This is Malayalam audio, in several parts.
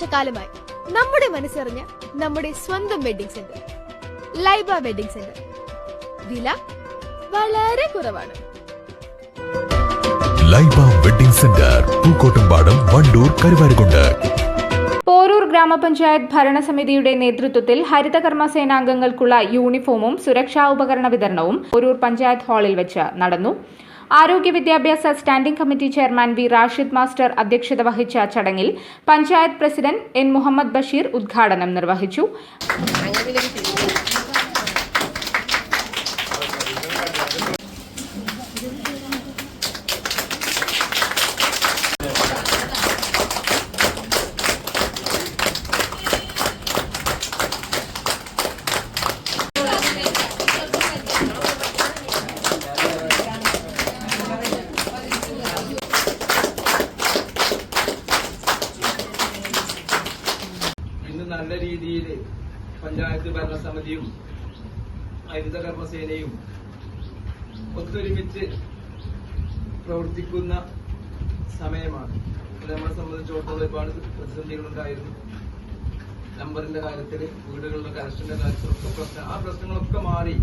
വർഷക്കാലമായി നമ്മുടെ മനസ്സറിഞ്ഞ നമ്മുടെ സ്വന്തം wedding centre Laiba wedding centre. വില വളരെ കുറവാണ്. Laiba wedding centre Pookkottumpadam Wandoor Karuvarakundu. Poroor ഗ്രാമപഞ്ചായത്ത് ഭരണസമിതിയുടെ നേതൃത്വത്തിൽ ഹരിതകർമ്മ സേനാംഗങ്ങൾക്കുള്ള യൂണിഫോമും സുരക്ഷാ ഉപകരണ വിതരണവും പോരൂർ പഞ്ചായത്ത് ഹാളിൽ വെച്ച് നടന്നു. ആരോഗ്യ വിദ്യാഭ്യാസ standing committee chairman V Rashid master അധ്യക്ഷത വഹിച്ച ചടങ്ങിൽ പഞ്ചായത്ത് പ്രസിഡന്റ് എൻ മുഹമ്മദ് ബഷീർ ഉദ്ഘാടനം നിർവഹിച്ചു. ഇന്ന് നല്ല രീതിയിൽ പഞ്ചായത്ത് ഭരണസമിതിയും ഹരിത കർമ്മസേനയും ഒത്തൊരുമിച്ച് പ്രവർത്തിക്കുന്ന സമയമാണ്. നമ്മളെ സംബന്ധിച്ചിടത്തോളം ഒരുപാട് പ്രതിസന്ധികളുണ്ടായിരുന്നു. നമ്പറിന്റെ കാര്യത്തിൽ വീടുകളുടെ കണക്ഷന്റെ കാര്യത്തിലൊക്കെ പ്രശ്നം ആ പ്രശ്നങ്ങളൊക്കെ മാറി.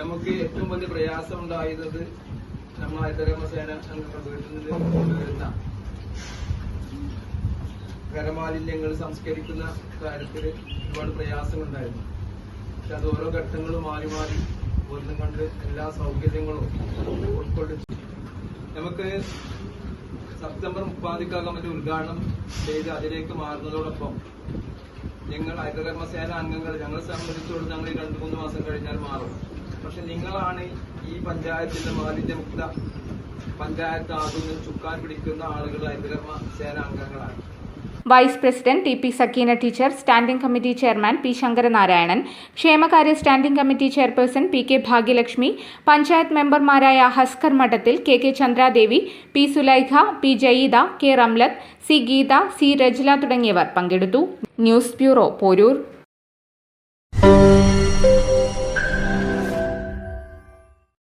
നമുക്ക് ഏറ്റവും വലിയ പ്രയാസം ഉണ്ടായിരുന്നത് നമ്മൾ ഹരിതകർമ്മസേന അംഗങ്ങളുടെ വീട്ടിൽ നിന്ന് കൊണ്ടുവരുന്ന ഖരമാലിന്യങ്ങൾ സംസ്കരിക്കുന്ന കാര്യത്തിൽ ഒരുപാട് പ്രയാസങ്ങളുണ്ടായിരുന്നു. പക്ഷെ അത് ഓരോ ഘട്ടങ്ങളും മാറി മാറി ഒന്നും കണ്ട് എല്ലാ സൗകര്യങ്ങളും ഉൾക്കൊള്ളിച്ചു. നമുക്ക് സെപ്റ്റംബർ മുപ്പാം തീയതിക്കകം മറ്റു ഉദ്ഘാടനം ചെയ്ത് അതിലേക്ക് മാറുന്നതോടൊപ്പം ഞങ്ങൾ ഹരിതകർമ്മസേന അംഗങ്ങൾ ഞങ്ങളെ സംബന്ധിച്ചോട് ഞങ്ങൾ ഈ രണ്ടു മൂന്ന് മാസം കഴിഞ്ഞാൽ മാറും. പക്ഷെ നിങ്ങളാണ് ഈ പഞ്ചായത്തിന്റെ മാലിന്യമുക്ത പഞ്ചായത്താകുന്ന ചുക്കാൻ പിടിക്കുന്ന ആളുകൾ ഹരിതകർമ്മ സേന അംഗങ്ങളാണ്. Vice president T P Sakeena teacher standing committee chairman P Sankaranarayanan ക്ഷേമകാര്യ standing committee chairperson P K Bhagyalakshmi panchayat മെമ്പർമാരായ Haskar Madathil K K Chandradevi P Sulaikha P Jayeeda K Ramlath C Geetha C Rajla തുടങ്ങിയവർ പങ്കെടുത്തു. News bureau Poroor.